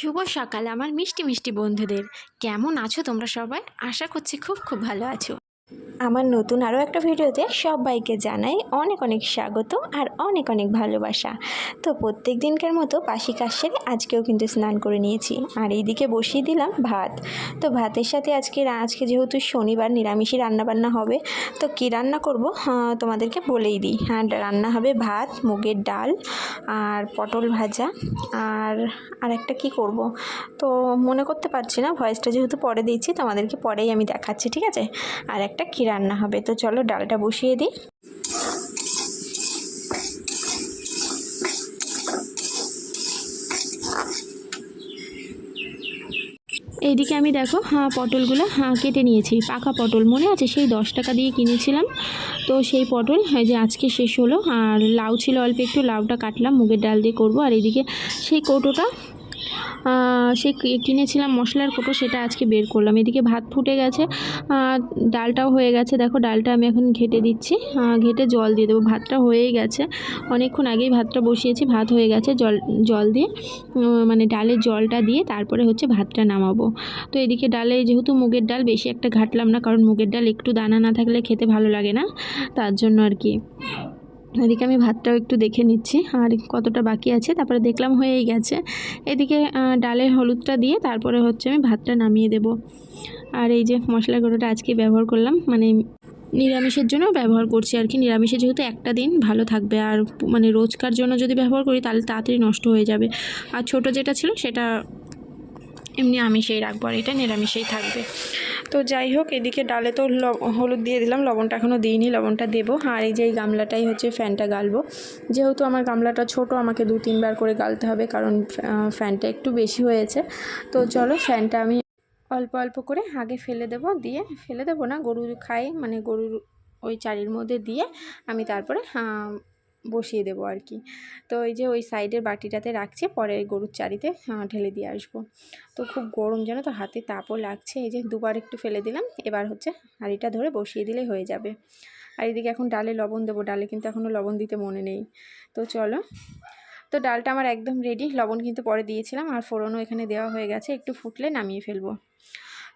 শুভ সকাল, আমার মিষ্টি মিষ্টি বন্ধুদের। কেমন আছো তোমরা সবাই? আশা করছি খুব খুব ভালো আছো। আমার নতুন আরও একটা ভিডিওতে সবাইকে জানাই অনেক অনেক স্বাগত আর অনেক অনেক ভালোবাসা। তো প্রত্যেক দিনকার মতো পাশি কাজ সেরে আজকেও কিন্তু স্নান করে নিয়েছি। আর এইদিকে বসিয়ে দিলাম ভাত। তো ভাতের সাথে আজকে আজকে যেহেতু শনিবার নিরামিষই রান্নাবান্না হবে তো কী রান্না করব? হ্যাঁ, তোমাদেরকে বলেই দিই। হ্যাঁ রান্না হবে ভাত মুগের ডাল আর পটল ভাজা। আর আর একটা কী করব? তো মনে করতে পারছি না ভয়েসটা যেহেতু পরে দিচ্ছি তোমাদেরকে পরেই আমি দেখাচ্ছি ঠিক আছে? আর একটা কী রান্না হবে। তো চলো ডালটা বসিয়ে দিই। এইদিকে আমি দেখো হ্যাঁ পটলগুলো হ্যাঁ কেটে নিয়েছি। পাকা পটল মনে আছে? সেই দশ টাকা দিয়ে কিনেছিলাম। তো সেই পটল যে আজকে শেষ হলো। আর লাউ ছিল অল্প, একটু লাউটা কাটলাম, মুগের ডাল দিয়ে করব। আর এইদিকে সেই কৌটোটা সেই কিনেছিলাম মশলার কোটো, সেটা আজকে বের করলাম। এদিকে ভাত ফুটে গেছে ডালটাও হয়ে গেছে। দেখো, ডালটা আমি এখন ঘেটে দিচ্ছি। ঘেটে জল দিয়ে দেবো। ভাতটা হয়েই গেছে। অনেকক্ষণ আগেই ভাতটা বসিয়েছি। ভাত হয়ে গেছে জল জল দিয়ে মানে ডালের জলটা দিয়ে তারপরে হচ্ছে ভাতটা নামাবো। তো এদিকে ডালে যেহেতু মুগের ডাল, বেশি একটা ঘাটলাম না, কারণ মুগের ডাল একটু দানা না থাকলে খেতে ভালো লাগে না, তার জন্য আর কি। এদিকে আমি ভাতটাও একটু দেখে নিচ্ছি, আর কতটা বাকি আছে, তারপরে দেখলাম হয়েই গেছে। এদিকে ডালের হলুদটা দিয়ে তারপরে হচ্ছে আমি ভাতটা নামিয়ে দেব। আর এই যে মশলা গুঁড়োটা আজকে ব্যবহার করলাম মানে নিরামিষের জন্য ব্যবহার করছি আর কি। নিরামিষে যেহেতু একটা দিন ভালো থাকবে, আর মানে রোজকার জন্য যদি ব্যবহার করি, তাহলে তাড়াতাড়ি নষ্ট হয়ে যাবে। আর ছোট যেটা ছিল, সেটা এমনি আমিষেই রাখব, আর এটা নিরামিষেই থাকবে। তো যাই হোক, এদিকে ডালে তো হলুদ দিয়ে দিলাম, লবণটা এখনও দিইনি, লবণটা দেবো। আর এই যে এই গামলাটাই হচ্ছে ফ্যানটা গালবো। যেহেতু আমার গামলাটা ছোট, আমাকে দু তিনবার করে গালতে হবে, কারণ ফ্যানটা একটু বেশি হয়েছে। তো চলো ফ্যানটা আমি অল্প অল্প করে আগে ফেলে দেবো, দিয়ে ফেলে দেবো না গরু খাই মানে গরুর ওই চারির মধ্যে দিয়ে আমি তারপরে বসিয়ে দেবো আর কি। তো এই যে ওই সাইডের বাটিটাতে রাখছে, পরে গরুর চারিতে ঢেলে দিয়ে আসব। তো খুব গরম যেন তো হাতে তাপও লাগছে। এই যে দুবার একটু ফেলে দিলাম, এবার হচ্ছে হাঁড়িটা ধরে বসিয়ে দিলেই হয়ে যাবে। আর এদিকে এখন ডালে লবণ দেবো, ডালে কিন্তু এখনও লবণ দিতে মনে নেই। তো চলো। তো ডালটা আমার একদম রেডি লবণ কিন্তু পরে দিয়েছিলাম, আর ফোড়নও এখানে দেওয়া হয়ে গেছে, একটু ফুটলে নামিয়ে ফেলব।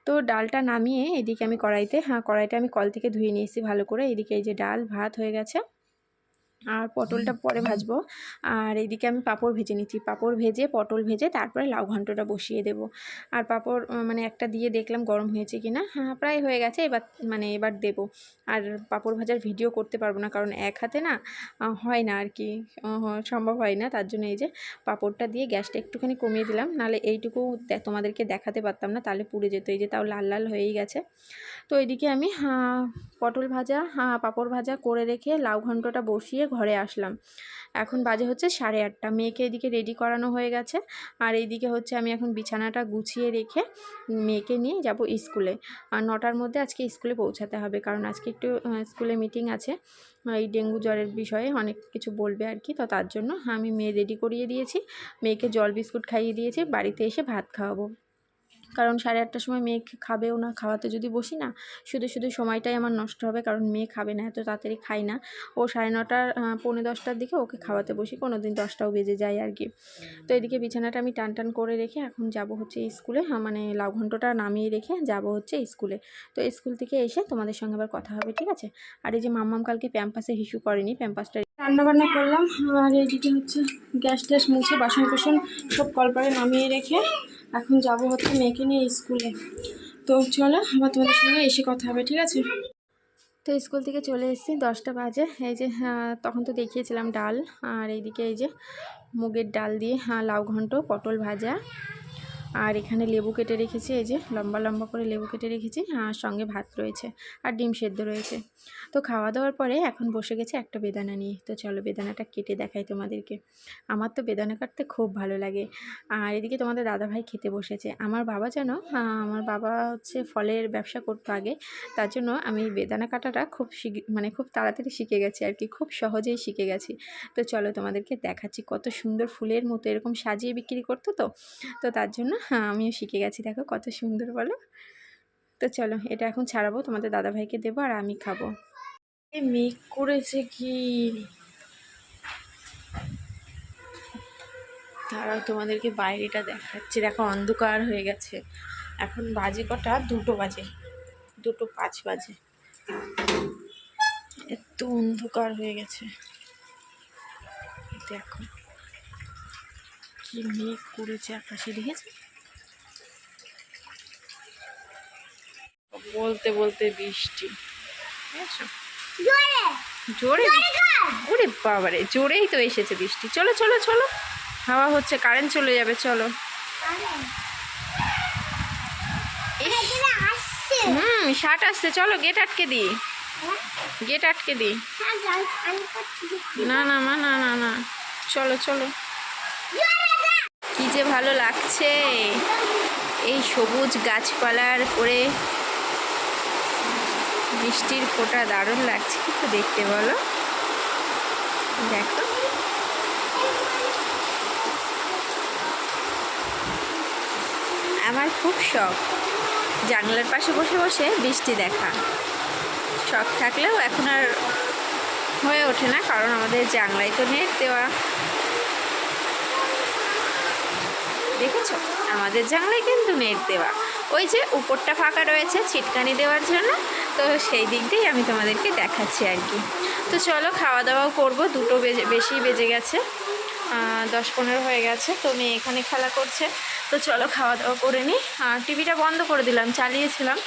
তো ডালটা নামিয়ে এদিকে আমি কড়াইতে হ্যাঁ কড়াইটা আমি কল থেকে ধুয়ে নিয়েছি ভালো করে। এদিকে এই যে ডাল, ভাত হয়ে গেছে। আর পটলটা পরে ভাজবো। আর এইদিকে আমি পাঁপড় ভেজে নিচ্ছি। পাঁপড় ভেজে পটল ভেজে তারপরে লাউ ঘন্টটা বসিয়ে দেব। আর পাঁপড় মানে একটা দিয়ে দেখলাম গরম হয়েছে কি না হ্যাঁ প্রায় হয়ে গেছে। এবার মানে এবার দেব। আর পাঁপড় ভাজার ভিডিও করতে পারব না কারণ এক হাতে না হয় না আর কি। সম্ভব হয় না। তার জন্য এই যে পাঁপড়টা দিয়ে গ্যাসটা একটুখানি কমিয়ে দিলাম। নাহলে এইটুকু তোমাদেরকে দেখাতে পারতাম না তাহলে পুড়ে যেত। এই যে তাও লাল লাল হয়েই গেছে। তো এদিকে আমি পটল ভাজা পাঁপড় ভাজা করে রেখে লাউ ঘন্টটা বসিয়ে ঘরে আসলাম। এখন বাজে হচ্ছে সাড়ে আটটা। মেয়েকে এদিকে রেডি করানো হয়ে গেছে। আর এইদিকে হচ্ছে আমি এখন বিছানাটা গুছিয়ে রেখে মেয়েকে নিয়ে যাব স্কুলে। আর নটার মধ্যে আজকে স্কুলে পৌঁছাতে হবে। কারণ আজকে একটু স্কুলে মিটিং আছে। এই ডেঙ্গু জ্বরের বিষয়ে অনেক কিছু বলবে আর কি। তো তার জন্য আমি মেয়ে রেডি করিয়ে দিয়েছি। মেয়েকে জল বিস্কুট খাইয়ে দিয়েছি। বাড়িতে এসে ভাত খাওয়াবো। কারণ সাড়ে আটটার সময় মেয়ে খাবেও না, খাওয়াতে যদি বসি না, শুধু শুধু সময়টাই আমার নষ্ট হবে কারণ মেয়ে খাবে না, এত তাড়াতাড়ি খাই না। ও সাড়ে নটার পৌনে দশটার দিকে ওকে খাওয়াতে বসি কোনো দিন দশটাও বেজে যায় আর কি। তো এদিকে বিছানাটা আমি টান টান করে রেখে এখন যাব হচ্ছে স্কুলে মানে লাউ ঘন্টটা নামিয়ে রেখে যাব হচ্ছে স্কুলে। তো স্কুল থেকে এসে তোমাদের সঙ্গে আবার কথা হবে, ঠিক আছে? আর এই যে মাম্মাম কালকে প্যাম্পাসে হিসু করেনি, প্যাম্পাসটা রান্না বান্না করলাম, আর এইদিকে হচ্ছে গ্যাস ট্যাস মুছে বাসন কোসন সব কলপারে নামিয়ে রেখে এখন যাব হচ্ছে মেয়েকে নিয়ে স্কুলে। তো চলো আবার তোমাদের সঙ্গে এসে কথা হবে ঠিক আছে? তো স্কুল থেকে চলে এসেছি দশটা বাজে। এই যে হ্যাঁ, তখন তো দেখিয়েছিলাম ডাল আর এইদিকে এই যে মুগের ডাল দিয়ে হ্যাঁ লাউ ঘন্ট পটল ভাজা। আর এখানে লেবু কেটে রেখেছি, এই যে লম্বা লম্বা করে লেবু কেটে রেখেছি, আর সঙ্গে ভাত রয়েছে আর ডিম সেদ্ধ রয়েছে। তো খাওয়া দাওয়ার পরে এখন বসে গেছে একটা বেদানা নিয়ে। তো চলো বেদানাটা কেটে দেখাই তোমাদেরকে। আমার তো বেদানা কাটতে খুব ভালো লাগে। আর এদিকে তোমাদের দাদাভাই খেতে বসেছে। আমার বাবা যেন আমার বাবা হচ্ছে ফলের ব্যবসা করতো আগে। তার জন্য আমি বেদানা কাটাটা খুব মানে খুব তাড়াতাড়ি শিখে গেছি আর কি, খুব সহজেই শিখে গেছি। তো চলো তোমাদেরকে দেখাচ্ছি কত সুন্দর ফুলের মতো এরকম সাজিয়ে বিক্রি করতো তো। তো তার জন্য হ্যাঁ আমিও শিখে গেছি। দেখো কত সুন্দর বলো। তো চলো, এটা এখন ছাড়াবো, তোমাদের দাদাভাইকে দেবো আর আমি খাব। মেঘ করেছে কি? তারাও তোমাদেরকে বাইরেটা দেখাচ্ছি। দেখো, অন্ধকার হয়ে গেছে। এখন বাজে কটা? দুটো বাজে। দুটো পাঁচ বাজে। এত অন্ধকার হয়ে গেছে। দেখো, কি মেঘ করেছে আকাশে, দেখেছে? বলতে বলতে বৃষ্টি। জোরে। ওরে বাবারে জোরেই তো এসেছে বৃষ্টি। চলো চলো চলো। হাওয়া হচ্ছে কারেন্ট চলে যাবে চলো। হুম শার্ট আসছে। চলো গেট আটকে দিই। গেট আটকে দিই। না না মা না না না। চলো চলো। কি যে ভালো লাগছে। এই সবুজ গাছপালার করে বৃষ্টির ফোঁটা দারুণ লাগছে কিন্তু দেখতে বলো। দেখো। আমার খুব শখ, জানলার পাশে বসে বসে বৃষ্টি দেখা। শখ থাকলেও এখন আর হয়ে ওঠে না, কারণ আমাদের জানলায় তো নেট দেওয়া। দেখেছ? আমাদের জানলায় কিন্তু নেট দেওয়া। ওই যে উপরটা ফাঁকা রয়েছে, ছিটকানি দেওয়ার জন্য। তো সেই দিক দিয়েই আমি তোমাদেরকে দেখাচ্ছি আর কি। তো চলো খাওয়া দাওয়াও করব। দুটো বেজে, বেশি বেজে গেছে। দশ পনেরো হয়ে গেছে, তো মেয়ে এখানে খেলা করছে। তো চলো খাওয়া দাওয়া করে নিই। আর টিভিটা বন্ধ করে দিলাম, চালিয়েছিলাম।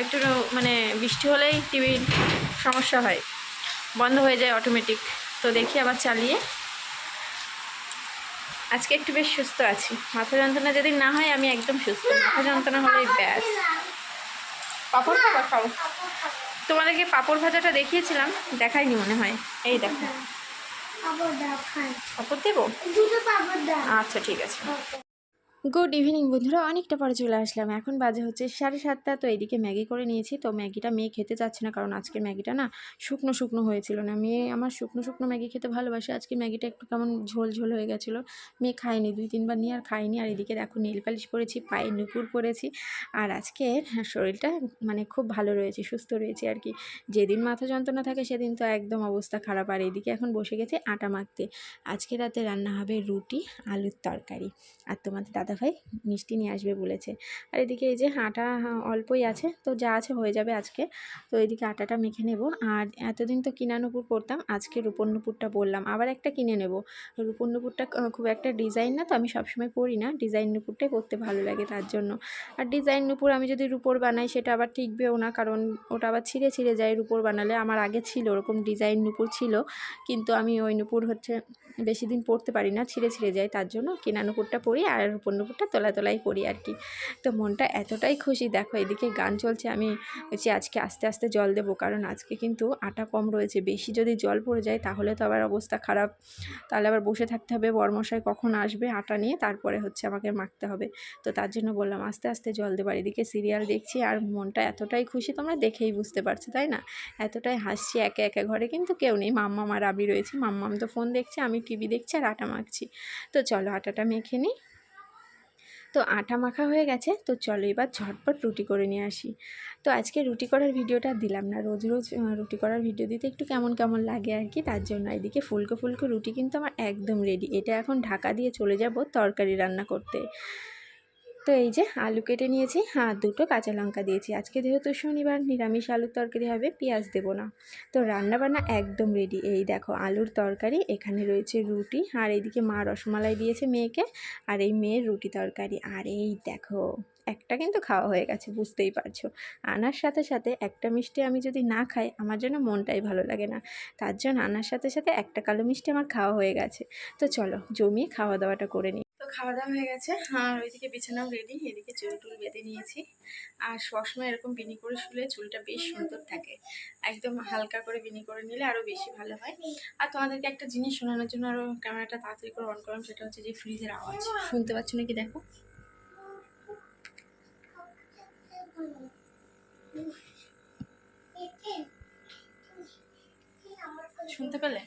একটু মানে বৃষ্টি হলেই টিভির সমস্যা হয়। বন্ধ হয়ে যায় অটোমেটিক তো দেখি আবার চালিয়ে। আজকে একটু বেশ সুস্থ আছি। মাথা যন্ত্রণা যদি না হয়, আমি একদম সুস্থ। মাথা যন্ত্রণা হলেই ব্যাস। পাপড় খাবার খাও। তোমাদেরকে পাপড় ভাজাটা দেখিয়েছিলাম দেখাইনি মনে হয়। এই দেখো। পাপড় দেবো? দুটো পাপড় দাও আচ্ছা ঠিক আছে। গুড ইভিনিং বন্ধুরা। অনেকটা পরে চলে আসলাম। এখন বাজে হচ্ছে সাড়ে সাতটা। তো এইদিকে ম্যাগি করে নিয়েছি। তো ম্যাগিটা মেয়ে খেতে চাচ্ছে না, কারণ আজকের ম্যাগিটা না শুকনো শুকনো হয়েছিল না। মেয়ে আমার শুকনো শুকনো ম্যাগি খেতে ভালোবাসে। আজকে ম্যাগিটা একটু কেমন ঝোল ঝোল হয়ে গেছিল। মেয়ে খায়নি, দুই তিনবার নিয়ে আর খায়নি। আর এদিকে দেখো নীল পালিশ পরেছি, পায়ে নুপুর পরেছি। আর আজকে শরীরটা মানে খুব ভালো রয়েছে, সুস্থ রয়েছে আর কি। যেদিন মাথা যন্ত্রণা থাকে, সেদিন তো একদম অবস্থা খারাপ। আর এদিকে এখন বসে গেছে আটা মাখতে। আজকে রাতে রান্না হবে রুটি, আলুর তরকারি। আর তোমাদের দাদাভাই মিষ্টি নিয়ে আসবে বলেছে। আর এদিকে এই যে আটা অল্পই আছে, তো যা আছে হয়ে যাবে আজকে। তো এদিকে আটাটা মেখে নেব। আর এতদিন তো কিনা নুপুর পরতাম, আজকে রূপর নুপুরটা বললাম। আবার একটা কিনে নেব। রূপর নুপুরটা খুব একটা ডিজাইন না, তো আমি সবসময় পরি না। ডিজাইন নুপুরটাই পরতে ভালো লাগে তার জন্য। আর ডিজাইন নুপুর আমি যদি রূপোর বানাই, সেটা আবার টিকবেও না, কারণ ওটা আবার ছিঁড়ে ছিঁড়ে যায় রূপোর বানালে। আমার আগে ছিল ওরকম ডিজাইন নুপুর ছিল, কিন্তু আমি ওই নুপুর হচ্ছে বেশি দিন পরতে পারি না, ছিঁড়ে ছিঁড়ে যায় তার জন্য কেনা নুপুরটা পরি আর রূপোর নুপুরটা তোলা তোলাই পরি আর কি। তো মনটা এতটাই খুশি, দেখো এদিকে গান চলছে, আমি বলছি আজকে আস্তে আস্তে জল দেবো, কারণ আজকে কিন্তু আটা কম রয়েছে, বেশি যদি জল পড়ে যায় তাহলে তো আবার অবস্থা খারাপ। তাহলে আবার বসে থাকতে হবে, বরমশাই কখন আসবে আটা নিয়ে, তারপরে হচ্ছে আমাকে মাখতে হবে। তো তার জন্য বললাম আস্তে আস্তে জল দেবার এদিকে সিরিয়াল দেখছি আর মনটা এতটাই খুশি, তোমরা দেখেই বুঝতে পারছ, তাই না? এতটাই হাসছি, একে একে ঘরে কিন্তু কেউ নেই, মাম্মাম আর আমি রয়েছি, মাম্মাম তো ফোন দেখছে, আমি টিভি দেখছি আর আটা মাখছি। তো চলো আটাটা মেখে নিই। তো আটা মাখা হয়ে গেছে, তো চলো এবার ঝটপট রুটি করে নিয়ে আসি। তো আজকে রুটি করার ভিডিওটা দিলাম না। রোজ রোজ রুটি করার ভিডিও দিতে একটু কেমন কেমন লাগে আর কি, তার জন্য এদিকে ফুলকো ফুলকো রুটি কিন্তু আমার একদম রেডি এটা এখন ঢাকা দিয়ে চলে যাব তরকারি রান্না করতে। তো এই যে আলু কেটে নিয়েছি, আর দুটো কাঁচা লঙ্কা দিয়েছি। আজকে যেহেতু শনিবার, নিরামিষ আলুর তরকারি হবে, পেঁয়াজ দেবো না। তো রান্না বান্না একদম রেডি এই দেখো, আলুর তরকারি, এখানে রয়েছে রুটি, আর এইদিকে মা রসমালাই দিয়েছে মেয়েকে, আর এই মেয়ের রুটি তরকারি। আর এই দেখো, একটা কিন্তু খাওয়া হয়ে গেছে, বুঝতেই পারছ। আনার সাথে সাথে একটা মিষ্টি আমি যদি না খাই, আমার জন্য মনটাই ভালো লাগে না। তার জন্য আনার সাথে সাথে একটা কালো মিষ্টি আমার খাওয়া হয়ে গেছে। তো চলো, জমিয়ে খাওয়া দাওয়াটা করে নিই খাওয়া দাওয়া হয়ে গেছে। আর ওইদিকে বিছানাও রেডি এদিকে চুল টুল বেঁধে নিয়েছি। আর সবসময় এরকম বিনি করে শুলে চুলটা বেশ সুন্দর থাকে। একদম হালকা করে বিনি করে নিলে আরও বেশি ভালো হয়। আর তোমাদেরকে একটা জিনিস শোনানোর জন্য আরও ক্যামেরাটা তাড়াতাড়ি করে অন করলাম, সেটা হচ্ছে যে ফ্রিজের আওয়াজ। শুনতে পাচ্ছ নাকি দেখো? শুনতে পেলে?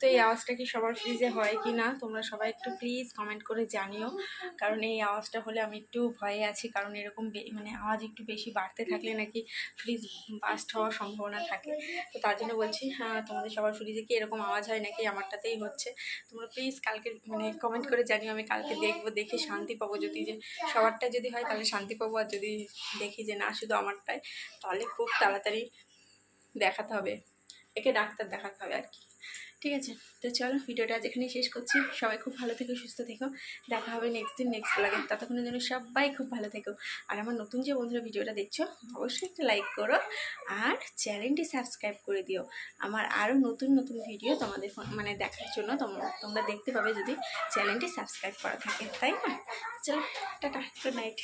তো এই আওয়াজটা কি সবার ফ্রিজে হয় কি না তোমরা সবাই একটু প্লিজ কমেন্ট করে জানিও। কারণ এই আওয়াজটা হলে আমি একটু ভয়ে আছি, কারণ এরকম মানে আওয়াজ একটু বেশি বাড়তে থাকলে নাকি ফ্রিজ বাস্ট হওয়ার সম্ভাবনা থাকে। তো তার জন্য বলছি হ্যাঁ তোমাদের সবার ফ্রিজে কি এরকম আওয়াজ হয় নাকি? আমারটাতেই হচ্ছে। তোমরা প্লিজ কালকে মানে কমেন্ট করে জানিও, আমি কালকে দেখব, দেখে শান্তি পাবো যদি যে সবারটা যদি হয় তাহলে শান্তি পাবো, আর যদি দেখি যে না শুধু আমারটাই, তাহলে খুব তাড়াতাড়ি দেখাতে হবে। একে ডাক্তার দেখাতে হবে আর কি। ঠিক আছে? তো চলো, ভিডিওটা আজ এখানেই শেষ করছি। সবাই খুব ভালো থেকো, সুস্থ থেকো। দেখা হবে নেক্সট দিন নেক্সট লাগে ততক্ষণের জন্য সবাই খুব ভালো থেকো। আর আমার নতুন যে বন্ধুরা ভিডিওটা দেখছ, অবশ্যই একটা লাইক করো আর চ্যানেলটি সাবস্ক্রাইব করে দিও। আমার আরও নতুন নতুন ভিডিও তোমাদের মানে দেখার জন্য তোমরা তোমরা দেখতে পাবে যদি চ্যানেলটি সাবস্ক্রাইব করা থাকে। তাই না? চলো, টাটা গুড নাইট